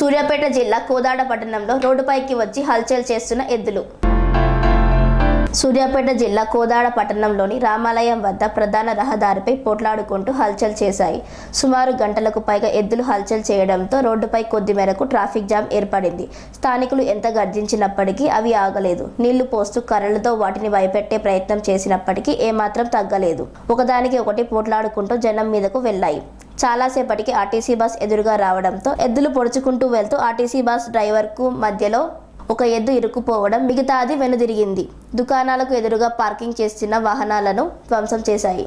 సూర్యాపేట జిల్లా కోదాడ పట్టణంలో రోడ్డుపైకి వచ్చి హల్చల్ చేస్తున్న ఎద్దులు. సూర్యాపేట జిల్లా కోదాడ పట్టణంలోని రామాలయం వద్ద ప్రధాన రహదారిపై పోట్లాడుకుంటూ హల్చల్ చేశాయి. సుమారు గంటలకు పైగా ఎద్దులు హల్చల్ చేయడంతో రోడ్డుపై కొద్ది మేరకు ట్రాఫిక్ జామ్ ఏర్పడింది. స్థానికులు ఎంత గర్జించినప్పటికీ అవి ఆగలేదు. నీళ్ళు పోస్తూ కర్రలతో వాటిని భయపెట్టే ప్రయత్నం చేసినప్పటికీ ఏమాత్రం తగ్గలేదు. ఒకదానికి ఒకటి పోట్లాడుకుంటూ జనం మీదకు వెళ్ళాయి. చాలాసేపటికి ఆర్టీసీ బస్ ఎదురుగా రావడంతో ఎద్దులు పొడుచుకుంటూ వెళ్తూ ఆర్టీసీ బస్ డ్రైవర్కు మధ్యలో ఒక ఎద్దు ఇరుక్కుపోవడం మిగతాది వెనుదిరిగింది. దుకాణాలకు ఎదురుగా పార్కింగ్ చేస్తున్న వాహనాలను ధ్వంసం చేశాయి.